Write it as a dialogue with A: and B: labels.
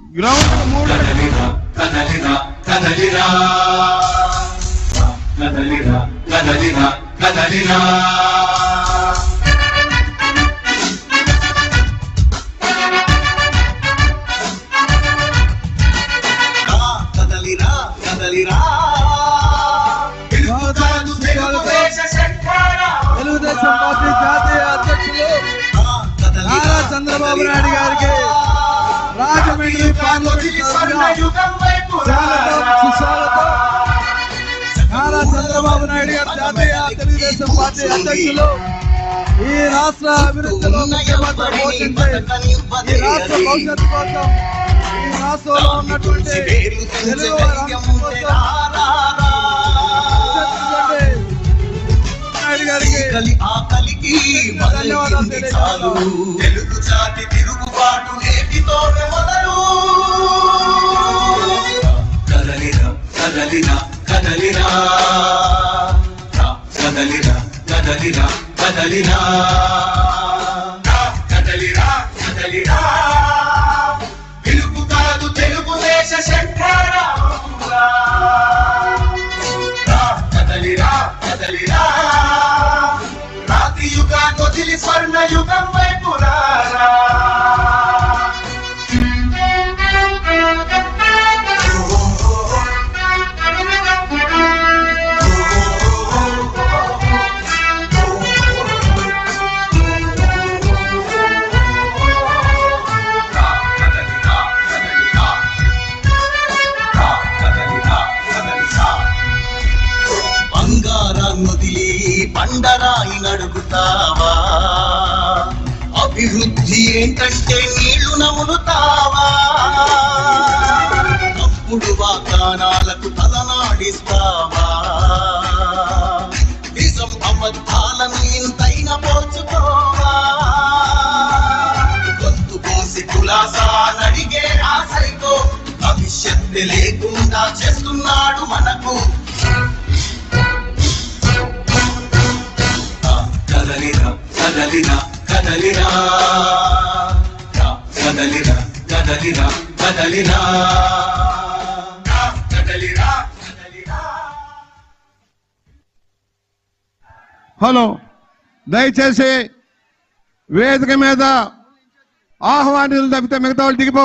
A: Ground మూడు చంద్రబాబు నాయుడు గారికి Rajahmundry parliament సభ్యుగా స్వాగతం సుస్వాగతం నారా చంద్రబాబు నాయుడు గారు జాతీయ తెలుగుదేశం పార్టీ అధ్యక్షులు. ఈ రాష్ట్ర అభివృద్ధిలో ముఖ్యమంత్రి పోషించే ఈ రాష్ట్ర భవిష్యత్తు కోసం ఈ రాష్ట్రంలో ఉన్నటువంటి తెలుగు నాయుడు గారికి
B: తెలుగు జాతి పాటు నేటితోనే మొదలు.
C: కదలిరా కదలిరా కదలిరా. కదలిరా కదలిరా కదలిరా. కదలిరా కదలిరా.
B: పిలుపు కాదు తెలుగుదేశ శంకరామరా
C: కదలిరా కదలిరా.
B: రాతి యుగాన్ని వదిలి స్వర్ణ యుగం వైపురారా బండరాయి నడుగుతావా అభివృద్ధి ఏంటంటే నీళ్ళు నములుతావా? అప్పుడు వాగ్దానాలకు తలనాడిస్తావా? నిజం అబద్ధాలను ఇంతైన పోచుకోవా గొంతు పోసి కులాసా నడిగే ఆశతో భవిష్యత్తు లేకుండా చేస్తున్నాడు మనకు
C: కదలిన కదలినా కదలిన కదలిన కదలినా
A: హలో దయచేసి వేదిక మీద ఆహ్వానితులు తప్పితే మిగతా వాళ్ళు దిగిపో